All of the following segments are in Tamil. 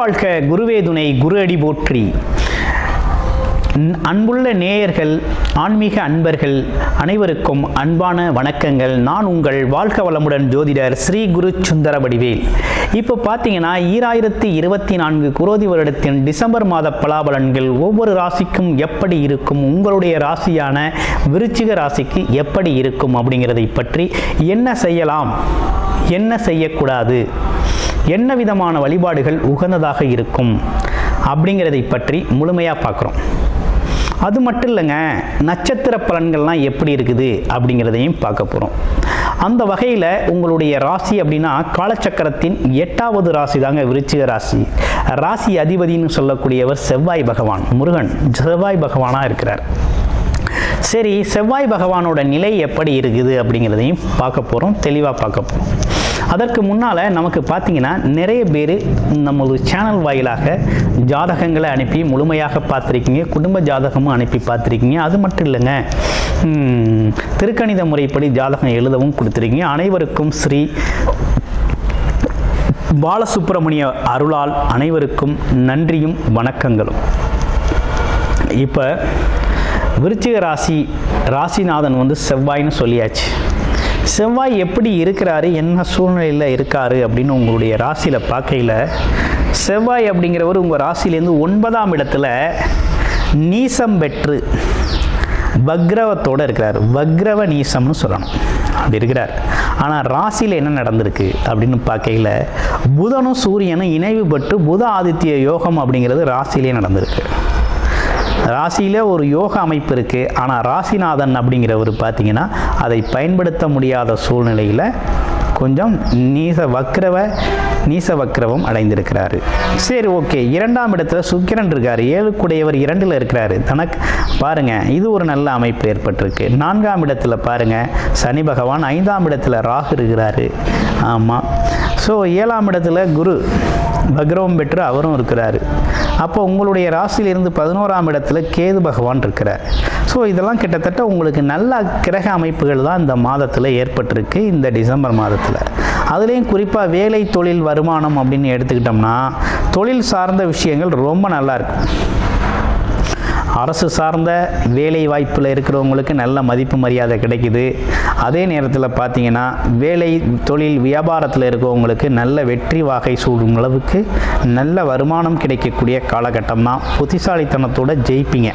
வாழ்க குருவே துணை குரு அடி போற்றி. அன்புள்ள நேயர்கள் ஆன்மீக அன்பர்கள் அனைவருக்கும் அன்பான வணக்கங்கள். நான் உங்கள் வாழ்க வளமுடன் ஜோதிடர் ஸ்ரீ குரு சுந்தர வடிவேல். இப்போ பார்த்தீங்கன்னா ஈராயிரத்தி இருபத்தி நான்கு குரோதி வருடத்தின் டிசம்பர் மாத பலாபலன்கள் ஒவ்வொரு ராசிக்கும் எப்படி இருக்கும்? உங்களுடைய ராசியான விருச்சிக ராசிக்கு எப்படி இருக்கும் அப்படிங்கிறதை பற்றி என்ன செய்யலாம்? என்ன செய்யக்கூடாது? என்ன விதமான வழிபாடுகள் உகந்ததாக இருக்கும் அப்படிங்கிறதை பற்றி முழுமையாக பார்க்குறோம். அது மட்டும் இல்லைங்க நட்சத்திர பலன்கள்லாம் எப்படி இருக்குது அப்படிங்கிறதையும் பார்க்க போகிறோம் அந்த வகையில் உங்களுடைய ராசி அப்படின்னா காலச்சக்கரத்தின் எட்டாவது ராசி தாங்க விருச்சிக ராசி. ராசி அதிபதின்னு சொல்லக்கூடியவர் செவ்வாய் பகவான் முருகன் செவ்வாய் பகவானாக இருக்கிறார். சரி செவ்வாய் பகவானோட நிலை எப்படி இருக்குது அப்படிங்கிறதையும் பார்க்க போகிறோம் தெளிவாக பார்க்க போகிறோம் அதற்கு முன்னால் நமக்கு பார்த்தீங்கன்னா நிறைய பேர் நமது சேனல் வாயிலாக ஜாதகங்களை அனுப்பி முழுமையாக பார்த்துருக்கீங்க குடும்ப ஜாதகமும் அனுப்பி பார்த்துருக்கீங்க. அது மட்டும் இல்லைங்க. திருக்கணித முறைப்படி ஜாதகம் எழுதவும் கொடுத்துருக்கீங்க. அனைவருக்கும் ஸ்ரீ பாலசுப்பிரமணிய அருளால் அனைவருக்கும் நன்றியும் வணக்கங்களும். இப்போ விருச்சிக ராசி ராசிநாதன் வந்து செவ்வாய்னு சொல்லியாச்சு. செவ்வாய் எப்படி இருக்கிறாரு என்ன சூழ்நிலையில் இருக்காரு அப்படின்னு உங்களுடைய ராசியில் பார்க்கையில் செவ்வாய் அப்படிங்கிறவர் உங்கள் ராசியிலேருந்து ஒன்பதாம் இடத்துல நீசம் பெற்று வக்ரவத்தோடு இருக்கிறார். வக்ரவ நீசம்னு சொல்லணும். அப்படி இருக்கிறார். ஆனால் ராசியில் என்ன நடந்திருக்கு அப்படின்னு பார்க்கையில் புதனும் சூரியனும் இணைவு பெற்று புத ஆதித்ய யோகம் அப்படிங்கிறது ராசியிலே நடந்திருக்கு. ராசியில் ஒரு யோக அமைப்பு இருக்குது ஆனால் ராசிநாதன் அப்படிங்கிறவர் பார்த்தீங்கன்னா அதை பயன்படுத்த முடியாத சூழ்நிலையில் கொஞ்சம் நீச வக்ரவ நீச வக்ரவம் அடைந்திருக்கிறாரு. சரி ஓகே. இரண்டாம் இடத்துல சுக்கிரன் இருக்கார். ஏழுக்குடையவர் இரண்டில் இருக்கிறாரு. தனக்கு பாருங்க இது ஒரு நல்ல அமைப்பு ஏற்பட்டிருக்கு. நான்காம் இடத்துல பாருங்க சனி பகவான் ஐந்தாம் இடத்துல ராகு இருக்கிறாரு. ஆமாம் ஸோ ஏழாம் இடத்துல குரு. பக்ரவம் பெற்று அவரும் இருக்கிறார். அப்போ உங்களுடைய ராசியிலிருந்து பதினோராம் இடத்துல கேது பகவான் இருக்கிறார். ஸோ இதெல்லாம் கிட்டத்தட்ட உங்களுக்கு நல்ல கிரக அமைப்புகள் தான் இந்த மாதத்தில் ஏற்பட்டிருக்கு இந்த டிசம்பர் மாதத்தில். அதுலேயும் குறிப்பாக வேலை தொழில் வருமானம் அப்படின்னு எடுத்துக்கிட்டோம்னா தொழில் சார்ந்த விஷயங்கள் ரொம்ப நல்லா இருக்கும். அரசு சார்ந்த வேலை வாய்ப்பில் இருக்கிறவங்களுக்கு நல்ல மதிப்பு மரியாதை கிடைக்குது. அதே நேரத்தில் பார்த்தீங்கன்னா வேலை தொழில் வியாபாரத்தில் இருக்கிறவங்களுக்கு நல்ல வெற்றி வாகை சூடும் அளவுக்கு நல்ல வருமானம் கிடைக்கக்கூடிய காலகட்டம் தான் புத்திசாலித்தனத்தோடு ஜெயிப்பீங்க.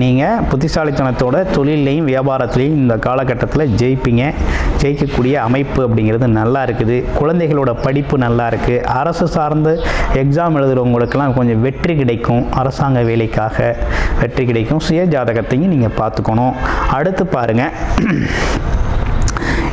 நீங்கள் புத்திசாலித்தனத்தோட தொழிலையும் வியாபாரத்துலேயும் இந்த காலகட்டத்தில் ஜெயிப்பீங்க. ஜெயிக்கக்கூடிய அமைப்பு அப்படிங்கிறது நல்லா இருக்குது. குழந்தைகளோட படிப்பு நல்லா இருக்குது அரசு சார்ந்து எக்ஸாம் எழுதுகிறவங்களுக்கெல்லாம் கொஞ்சம் வெற்றி கிடைக்கும். அரசாங்க வேலைக்காக வெற்றி கிடைக்கும். சுய ஜாதகத்தையும் நீங்கள் பார்த்துக்கணும். அடுத்து பாருங்கள்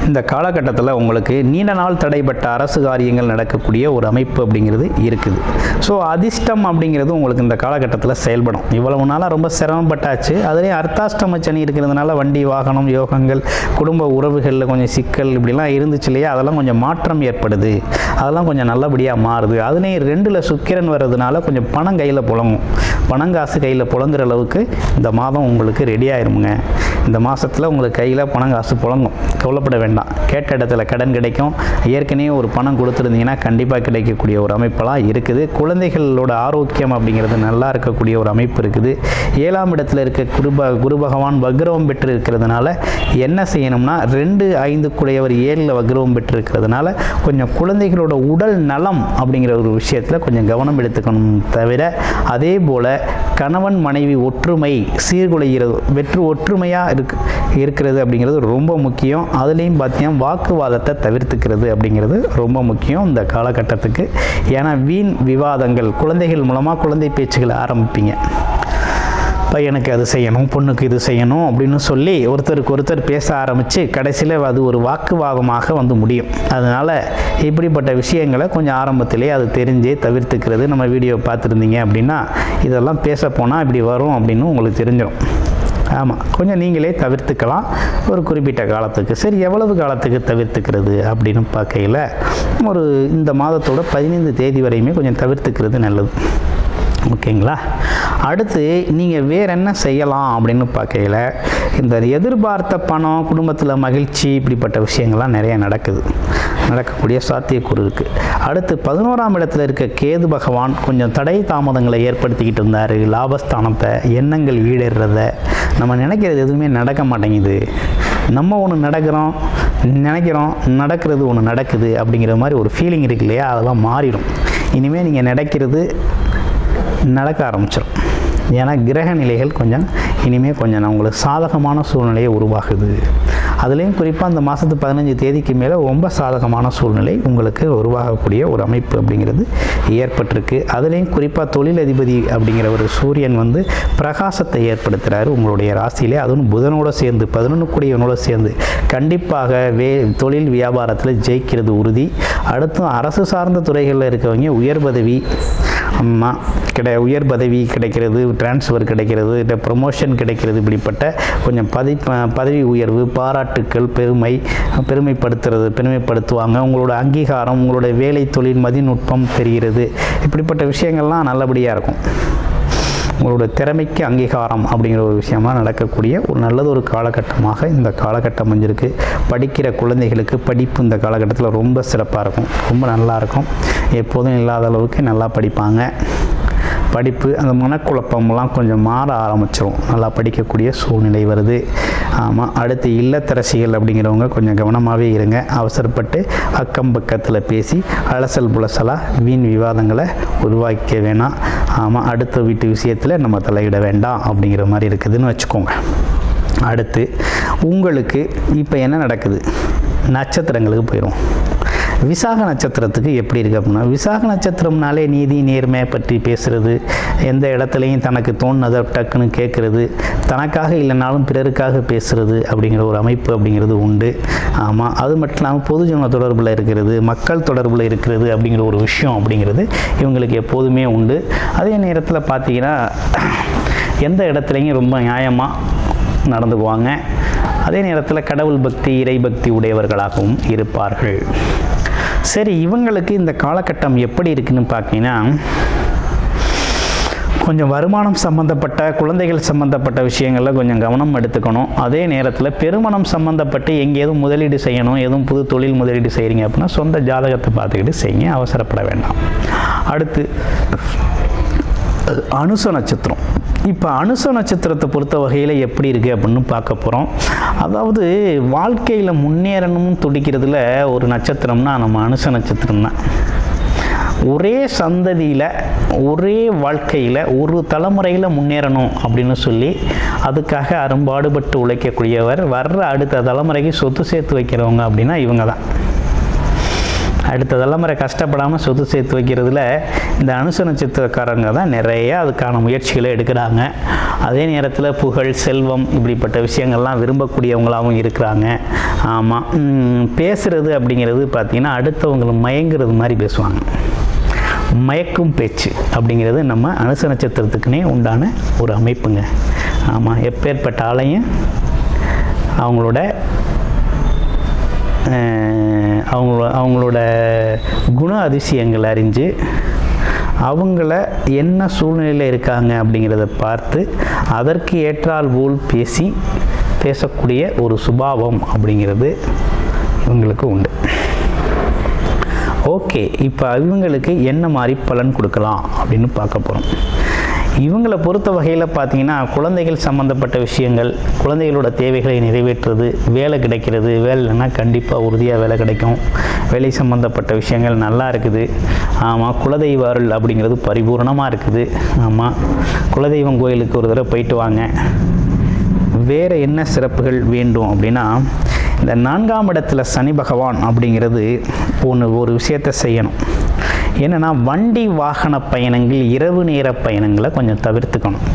இந்த காலகட்டத்தில் உங்களுக்கு நீண்ட நாள் தடைப்பட்ட அரசு காரியங்கள் நடக்கக்கூடிய ஒரு அமைப்பு அப்படிங்கிறது இருக்குது. ஸோ அதிர்ஷ்டம் அப்படிங்கிறது உங்களுக்கு இந்த காலகட்டத்தில் செயல்படும். இவ்வளவு நாளாக ரொம்ப சிரமப்பட்டாச்சு. அதுலேயும் அர்த்தாஷ்டம சனி இருக்கிறதுனால வண்டி வாகனம் யோகங்கள் குடும்ப உறவுகளில் கொஞ்சம் சிக்கல் இப்படிலாம் இருந்துச்சு இல்லையா? அதெல்லாம் கொஞ்சம் மாற்றம் ஏற்படுது. அதெல்லாம் கொஞ்சம் நல்லபடியாக மாறுது. அதுலேயும் ரெண்டில் சுக்கிரன் வர்றதுனால கொஞ்சம் பணம் கையில் புழங்கும். பணம் காசு கையில் புழங்குற அளவுக்கு இந்த மாதம் உங்களுக்கு ரெடி ஆயிருமுங்க. இந்த மாதத்தில் உங்களுக்கு கையில் பணம் காசு புழங்கும். கவலைப்பட வேண்டாம். கேட்ட இடத்துல கடன் கிடைக்கும். ஏற்கனவே ஒரு பணம் கொடுத்துருந்தீங்கன்னா கண்டிப்பாக கிடைக்கக்கூடிய ஒரு அமைப்பெல்லாம் இருக்குது. குழந்தைகளோட ஆரோக்கியம் அப்படிங்கிறது நல்லா இருக்கக்கூடிய ஒரு அமைப்பு இருக்குது. ஏழாம் இடத்துல இருக்க குரு குரு பகவான் வக்ரவம் பெற்று இருக்கிறதுனால என்ன செய்யணும்னா ரெண்டு ஐந்து குடையவர் ஏழில் வக்ரவம் பெற்று இருக்கிறதுனால கொஞ்சம் குழந்தைகளோட உடல் நலம் அப்படிங்கிற ஒரு விஷயத்தில் கொஞ்சம் கவனம் எடுத்துக்கணும் தவிர அதே போல் கணவன் மனைவி ஒற்றுமை சீர்குலைகிறது வெற்று ஒற்றுமையாக இருக்கு இருக்கிறது அப்படிங்கிறது ரொம்ப முக்கியம். அதுலேயும் பார்த்தீங்கன்னா வாக்குவாதத்தை தவிர்த்துக்கிறது அப்படிங்கிறது ரொம்ப முக்கியம் இந்த காலகட்டத்துக்கு. ஏன்னா வீண் விவாதங்கள் குழந்தைகள் மூலமாக குழந்தை பேச்சுகளை ஆரம்பிப்பீங்க. பையனுக்கு அது செய்யணும் பொண்ணுக்கு இது செய்யணும் அப்படின்னு சொல்லி ஒருத்தருக்கு ஒருத்தர் பேச ஆரம்பித்து கடைசியில் அது ஒரு வாக்குவாதமாக வந்து முடியும். அதனால் இப்படிப்பட்ட விஷயங்களை கொஞ்சம் ஆரம்பத்திலே அது தெரிஞ்சே தவிர்த்துக்கிறது. நம்ம வீடியோ பார்த்துருந்தீங்க அப்படின்னா இதெல்லாம் பேச போனால் இப்படி வரும் அப்படின்னு உங்களுக்கு தெரிஞ்சிடும் ஆமாம் கொஞ்சம் நீங்களே தவிர்த்துக்கலாம். ஒரு குறிப்பிட்ட காலத்துக்கு. சரி எவ்வளவு காலத்துக்கு தவிர்த்துக்கிறது அப்படின்னு பார்க்கையில் ஒரு இந்த மாதத்தோட பதினைந்து தேதி வரையுமே கொஞ்சம் தவிர்த்துக்கிறது நல்லது. ஓகேங்களா? அடுத்து நீங்கள் வேற என்ன செய்யலாம் அப்படின்னு பார்க்கையில் இந்த எதிர்பார்த்த பணம் குடும்பத்தில் மகிழ்ச்சி இப்படிப்பட்ட விஷயங்கள்லாம் நிறைய நடக்குது. நடக்கக்கூடிய சாத்தியக்கூறு இருக்குது அடுத்து பதினோராம் இடத்துல இருக்க கேது பகவான் கொஞ்சம் தடை தாமதங்களை ஏற்படுத்திக்கிட்டு இருந்தார். லாபஸ்தானத்தை எண்ணங்கள் ஈடேறத. நம்ம நினைக்கிறது எதுவுமே நடக்க மாட்டேங்குது. நம்ம ஒன்று நடக்கிறோம் நினைக்கிறோம் நடக்கிறது ஒன்று நடக்குது அப்படிங்கிற மாதிரி ஒரு ஃபீலிங் இருக்கு இல்லையா? அதெல்லாம் மாறிடும். இனிமேல் நீங்கள் நடக்கிறது நடக்க ஆரம்பிச்சிடும் ஏன்னா கிரக நிலைகள் கொஞ்சம் இனிமேல் கொஞ்சம் உங்களுக்கு சாதகமான சூழ்நிலையை உருவாகுது அதுலேயும் குறிப்பாக அந்த மாதத்து பதினஞ்சு தேதிக்கு மேலே ரொம்ப சாதகமான சூழ்நிலை உங்களுக்கு உருவாகக்கூடிய ஒரு அமைப்பு அப்படிங்கிறது ஏற்பட்டிருக்கு. அதுலேயும் குறிப்பாக தொழிலதிபதி அப்படிங்கிற ஒரு சூரியன் வந்து பிரகாசத்தை ஏற்படுத்துகிறாரு உங்களுடைய ராசியிலே. அதுவும் புதனோட சேர்ந்து பதினொன்று சேர்ந்து கண்டிப்பாக வே தொழில் வியாபாரத்தில் ஜெயிக்கிறது உறுதி. அடுத்தும் அரசு சார்ந்த துறைகளில் இருக்கவங்க உயர் பதவி ஆமாம் கிடை உயர் பதவி கிடைக்கிறது டிரான்ஸ்ஃபர் கிடைக்கிறது இல்லை ப்ரொமோஷன் கிடைக்கிறது இப்படிப்பட்ட கொஞ்சம் பதி பதவி உயர்வு பாராட்டுக்கள் பெருமை பெருமைப்படுத்துறது பெருமைப்படுத்துவாங்க. உங்களோட அங்கீகாரம் உங்களோட வேலை தொழில் மதிநுட்பம் தெரிகிறது. இப்படிப்பட்ட விஷயங்கள்லாம் நல்லபடியாக இருக்கும். உங்களோட திறமைக்கு அங்கீகாரம் அப்படிங்கிற ஒரு விஷயமாக நடக்கக்கூடிய ஒரு நல்லது ஒரு காலகட்டமாக இந்த காலகட்டம் அமைஞ்சிருக்கு. படிக்கிற குழந்தைகளுக்கு படிப்பு இந்த காலகட்டத்தில் ரொம்ப சிறப்பாக இருக்கும். ரொம்ப நல்லாயிருக்கும் எப்போதும் இல்லாத அளவுக்கு நல்லா படிப்பாங்க. படிப்பு அந்த மனக்குழப்பம்லாம் கொஞ்சம் மாற ஆரம்பிச்சிடும் நல்லா படிக்கக்கூடிய சூழ்நிலை வருது. ஆமாம் அடுத்து இல்லத்தரசிகள் அப்படிங்கிறவங்க கொஞ்சம் கவனமாகவே இருங்க. அவசரப்பட்டு அக்கம் பக்கத்தில் பேசி அலசல் புலசலாக வீண் விவாதங்களை உருவாக்க வேணாம். ஆமாம் அடுத்த வீட்டு விஷயத்தில் நம்ம தலையிட வேண்டாம் அப்படிங்கிற மாதிரி இருக்குதுன்னு வச்சுக்கோங்க. அடுத்து உங்களுக்கு இப்போ என்ன நடக்குது? நட்சத்திரங்களுக்கு போயிடும் விசாக நட்சத்திரத்துக்கு எப்படி இருக்குது அப்படின்னா விசாக நட்சத்திரம்னாலே நீதி நேர்மை பற்றி பேசுகிறது எந்த இடத்துலையும் தனக்கு தோணுனதை டக்குன்னு கேட்குறது தனக்காக இல்லைனாலும் பிறருக்காக பேசுகிறது அப்படிங்கிற ஒரு அமைப்பு அப்படிங்கிறது உண்டு. ஆமாம் அது மட்டும் இல்லாமல் பொதுஜன தொடர்பில் இருக்கிறது மக்கள் தொடர்பில் இருக்கிறது அப்படிங்கிற ஒரு விஷயம் அப்படிங்கிறது இவங்களுக்கு எப்போதுமே உண்டு. அதே நேரத்தில் பார்த்தீங்கன்னா எந்த இடத்துலையும் ரொம்ப நியாயமாக நடந்துக்குவாங்க. அதே நேரத்தில் கடவுள் பக்தி இறை பக்தி உடையவர்களாகவும் இருப்பார்கள். சரி இவங்களுக்கு இந்த காலகட்டம் எப்படி இருக்குன்னு பார்த்தீங்கன்னா கொஞ்சம் வருமானம் சம்மந்தப்பட்ட குழந்தைகள் சம்மந்தப்பட்ட விஷயங்களில் கொஞ்சம் கவனம் எடுத்துக்கணும். அதே நேரத்தில் பெருமணம் சம்மந்தப்பட்டு எங்கேயும் முதலீடு செய்யணும் எதுவும் புது தொழில் முதலீடு செய்கிறீங்க அப்படின்னா சொந்த ஜாதகத்தை பார்த்துக்கிட்டு செய்யுங்க அவசரப்பட வேண்டாம். அடுத்து அனுச நட்சத்திரம். இப்போ அனுச நட்சத்திரத்தை பொறுத்த வகையில் எப்படி இருக்குது அப்படின்னு பார்க்க போகிறோம் அதாவது வாழ்க்கையில் முன்னேறணும்னு துடிக்கிறதுல ஒரு நட்சத்திரம்னா நம்ம அனுச நட்சத்திரம் தான் ஒரே சந்ததியில் ஒரே வாழ்க்கையில் ஒரு தலைமுறையில் முன்னேறணும் அப்படின்னு சொல்லி அதுக்காக அரும்பாடுபட்டு உழைக்கக்கூடியவர் வர்ற அடுத்த தலைமுறைக்கு சொத்து சேர்த்து வைக்கிறவங்க அப்படின்னா இவங்க தான் அடுத்த தலைமுறை கஷ்டப்படாமல் சொத்து சேர்த்து வைக்கிறதுல இந்த அனுச நட்சத்திரக்காரங்க தான் நிறைய அதுக்கான முயற்சிகளை எடுக்கிறாங்க. அதே நேரத்தில் புகழ் செல்வம் இப்படிப்பட்ட விஷயங்கள்லாம் விரும்பக்கூடியவங்களாகவும் இருக்கிறாங்க. ஆமாம் பேசுகிறது அப்படிங்கிறது பார்த்திங்கன்னா அடுத்தவங்களை மயங்கிறது மாதிரி பேசுவாங்க. மயக்கும் பேச்சு அப்படிங்கிறது நம்ம அனுச நட்சத்திரத்துக்குனே உண்டான ஒரு அமைப்புங்க. ஆமாம் எப்பேற்பட்ட ஆலையும் அவங்களோட அவங்கள அவங்களோட குண அதிசயங்கள் அறிஞ்சு அவங்கள என்ன சூழ்நிலையில் இருக்காங்க அப்படிங்கிறத பார்த்து அதற்கு ஏற்றால் போல் பேசி பேசக்கூடிய ஒரு சுபாவம் அப்படிங்கிறது இவங்களுக்கு உண்டு. ஓகே இப்போ இவங்களுக்கு என்ன மாதிரி பலன் கொடுக்கலாம் அப்படின்னு பார்க்க போகிறோம் இவங்களை பொறுத்த வகையில் பார்த்தீங்கன்னா குழந்தைகள் சம்மந்தப்பட்ட விஷயங்கள் குழந்தைகளோட தேவைகளை நிறைவேற்றுறது வேலை கிடைக்கிறது வேலைன்னா கண்டிப்பாக உறுதியாக வேலை கிடைக்கும். வேலை சம்மந்தப்பட்ட விஷயங்கள் நல்லா இருக்குது. ஆமாம் குலதெய்வ அருள் அப்படிங்கிறது பரிபூர்ணமாக இருக்குது. ஆமாம் குலதெய்வம் கோயிலுக்கு ஒரு தடவை போயிட்டு வாங்க. வேறு என்ன சிறப்புகள் வேண்டும் அப்படின்னா இந்த நான்காம் இடத்துல சனி பகவான் அப்படிங்கிறது ஒன்று ஒரு விஷயத்தை செய்யணும். என்னென்னா வண்டி வாகன பயணங்கள் இரவு நேர பயணங்களை கொஞ்சம் தவிர்த்துக்கணும்.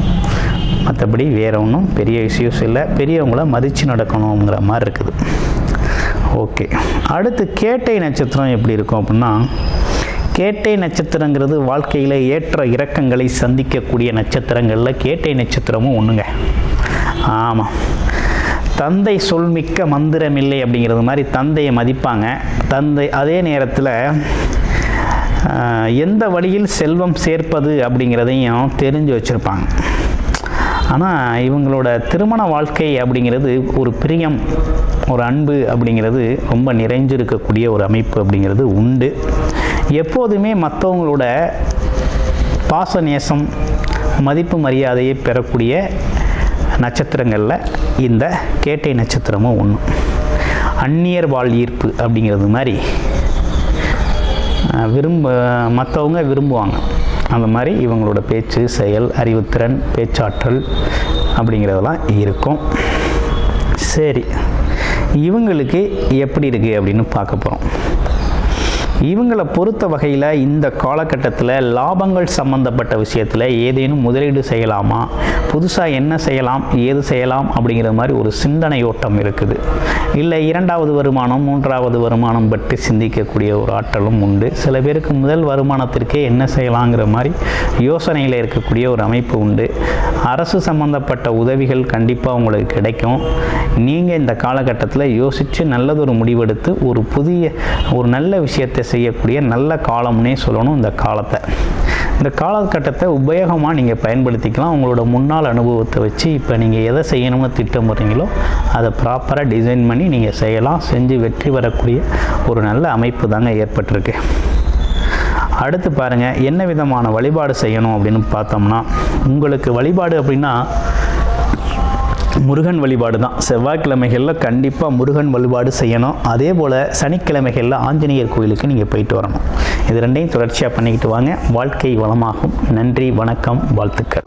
மற்றபடி வேறு ஒன்றும் பெரிய இஷ்யூஸ் இல்லை. பெரியவங்கள மதித்து நடக்கணுங்கிற மாதிரி இருக்குது. ஓகே அடுத்து கேட்டை நட்சத்திரம் எப்படி இருக்கும் அப்படின்னா கேட்டை நட்சத்திரங்கிறது வாழ்க்கையில் ஏற்ற இறக்கங்களை சந்திக்கக்கூடிய நட்சத்திரங்களில் கேட்டை நட்சத்திரமும் ஒன்றுங்க ஆமாம் தந்தை சொல்மிக்க மந்திரமில்லை அப்படிங்கிறது மாதிரி தந்தையை மதிப்பாங்க. தந்தை அதே நேரத்தில் எந்த வழியில் செல்வம் சேர்ப்பது அப்படிங்கிறதையும் தெரிஞ்சு வச்சுருப்பாங்க. ஆனால் இவங்களோட திருமண வாழ்க்கை அப்படிங்கிறது ஒரு பிரியம் ஒரு அன்பு அப்படிங்கிறது ரொம்ப நிறைஞ்சிருக்கக்கூடிய ஒரு அமைப்பு அப்படிங்கிறது உண்டு. எப்போதுமே மற்றவங்களோட பாசநேசம் மதிப்பு மரியாதையை பெறக்கூடிய நட்சத்திரங்களில் இந்த கேட்டை நட்சத்திரமும் ஒன்று அந்நியர் வாழ் ஈர்ப்பு அப்படிங்கிறது மாதிரி விரும்ப மற்றவங்க விரும்புவாங்க. அந்த மாதிரி இவங்களோட பேச்சு செயல் அறிவுத்திறன் பேச்சாற்றல் அப்படிங்கிறதெல்லாம் இருக்கும். சரி இவங்களுக்கு எப்படி இருக்குது அப்படின்னு பார்க்க போகிறோம் இவங்களை பொறுத்த வகையில் இந்த காலகட்டத்தில் லாபங்கள் சம்பந்தப்பட்ட விஷயத்தில் ஏதேனும் முதலீடு செய்யலாமா? புதுசாக என்ன செய்யலாம்? ஏது செய்யலாம்? அப்படிங்கிற மாதிரி ஒரு சிந்தனை ஓட்டம் இருக்குது. இல்லை இரண்டாவது வருமானம் மூன்றாவது வருமானம் பற்றி சிந்திக்கக்கூடிய ஒரு ஆற்றலும் உண்டு. சில பேருக்கு முதல் வருமானத்திற்கே என்ன செய்யலாங்கிற மாதிரி யோசனையில் இருக்கக்கூடிய ஒரு அமைப்பு உண்டு. அரசு சம்பந்தப்பட்ட உதவிகள் கண்டிப்பாக உங்களுக்கு கிடைக்கும். நீங்கள் இந்த காலகட்டத்தில் யோசித்து நல்லதொரு முடிவெடுத்து ஒரு புதிய ஒரு நல்ல விஷயத்தை செய்யக்கூடிய நல்ல காலம்னே சொல்லணும் இந்த காலத்தை. இந்த காலகட்டத்தை உபயோகமாக நீங்கள் பயன்படுத்திக்கலாம். உங்களோட முன்னாள் அனுபவத்தை வச்சு இப்போ நீங்கள் எதை செய்யணும்னு திட்டமிடுறீங்களோ அதை ப்ராப்பராக டிசைன் பண்ணி நீங்கள் செய்யலாம். செஞ்சு வெற்றி பெறக்கூடிய ஒரு நல்ல அமைப்பு தாங்க ஏற்பட்டிருக்கு. அடுத்து பாருங்கள் என்ன விதமான வழிபாடு செய்யணும் அப்படின்னு பார்த்தோம்னா உங்களுக்கு வழிபாடு அப்படின்னா முருகன் வழிபாடு தான். செவ்வாய்க்கிழமைகளில் கண்டிப்பாக முருகன் வழிபாடு செய்யணும். அதே போல் சனிக்கிழமைகளில் ஆஞ்சநேயர் கோயிலுக்கு நீங்கள் போயிட்டு வரணும். இது ரெண்டையும் தொடர்ச்சியாக பண்ணிக்கிட்டு வாங்க. வாழ்க்கை வளமாகும். நன்றி வணக்கம் வாழ்த்துக்கள்.